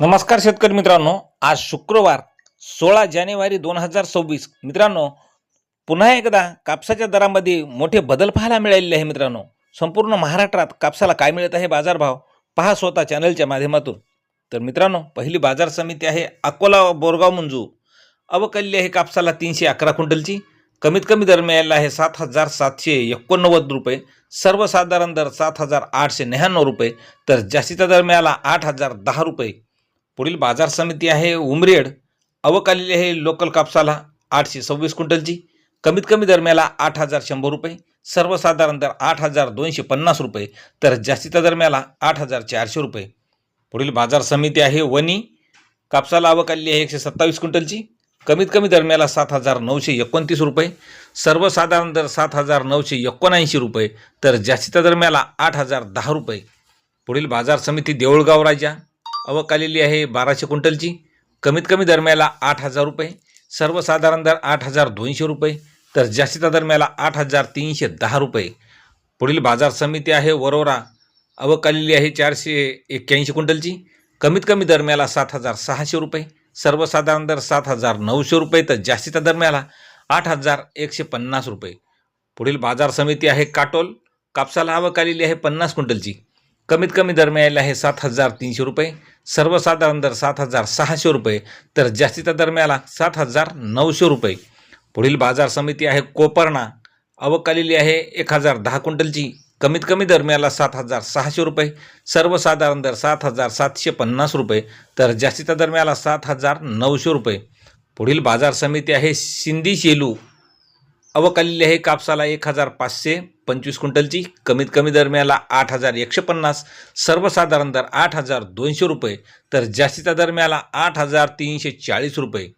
नमस्कार शेतकरी मित्रांनो आज शुक्रवार सोळा जानेवारी दोन हजार सव्वीस. मित्रांनो पुन्हा एकदा कापसाच्या दरामध्ये मोठे बदल पाहायला मिळालेले आहे मित्रांनो. संपूर्ण महाराष्ट्रात कापसाला काय मिळत आहे बाजारभाव पहा स्वतः चॅनलच्या माध्यमातून. तर मित्रांनो पहिली बाजार समिती आहे अकोला बोरगाव मंजू. अवकल्ली आहे कापसाला तीनशे अकरा क्विंटलची. कमीत कमी दर मिळालेला आहे सात हजार सातशे एकोणनव्वद रुपये. सर्वसाधारण दर सात हजार आठशे नव्याण्णव रुपये. तर जास्तीचा दर मिळाला आठ हजार दहा रुपये. पुढील बाजार समिती आहे उमरेड. अवकालेली आहे लोकल कापसाला आठशे सव्वीस क्विंटलची. कमीत कमी दरम्याला आठ हजार शंभर रुपये. सर्वसाधारण दर आठ हजार दोनशे पन्नास रुपये. तर जास्तीचा दरम्याला आठ हजार चारशे रुपये. पुढील बाजार समिती आहे वनी कापसाला अवकालेली आहे एकशे सत्तावीस क्विंटलची. कमीत कमी दरम्याला सात हजार नऊशे एकोणतीस रुपये. सर्वसाधारण दर सात हजार नऊशे एकोणऐंशी रुपये. तर जास्तीचा दरम्याला आठ हजार दहा रुपये. पुढील बाजार समिती देऊळगाव राजा. आवक आलेली आहे बाराशे क्विंटलची. कमीत कमी दरम्याला आठ हजार रुपये सर्वसाधारण दर आठ हजार दोनशे रुपये तर जास्तीचा दरम्याला आठ हजार तीनशे दहा रुपये. पुढील बाजार समिती आहे वरोरा आवक आलेली आहे चारशे एक्क्याऐंशी क्विंटलची. कमीत कमी दरम्याला सात हजार सहाशे रुपये सर्वसाधारण दर सात हजार नऊशे रुपये तर जास्तीचा दरम्याला आठ हजार एकशे पन्नास रुपये. पुढील बाजार समिती आहे काटोल कापसाला आवक आलेली आहे पन्नास क्विंटलची. कमीत कमी दर मिळालेला आहे सात हजार तीनशे रुपये. सर्वसाधारण दर सात हजार सहाशे रुपये. तर जास्तीचा दर मिळाला सात हजार नऊशे रुपये. पुढील बाजार समिती आहे कोपर्णा. अवकालेली आहे एक हजार दहा क्विंटलची. कमीत कमी दर मिळाला सात हजार सहाशे रुपये. सर्वसाधारण दर सात हजार सातशे पन्नास रुपये. तर जास्तीचा दर मिळाला सात हजार नऊशे रुपये. पुढील बाजार समिती आहे सिंधी शेलू. आवक हे आहे कापसाला एक हजार पाचशे पंचवीस क्विंटलची कमीत कमी दरम्याला आठ हजार एकशे पन्नास सर्वसाधारण दर आठ हजार दोनशे रुपये तर जास्तीचा दरम्याला आठ हजार तीनशे चाळीस रुपये.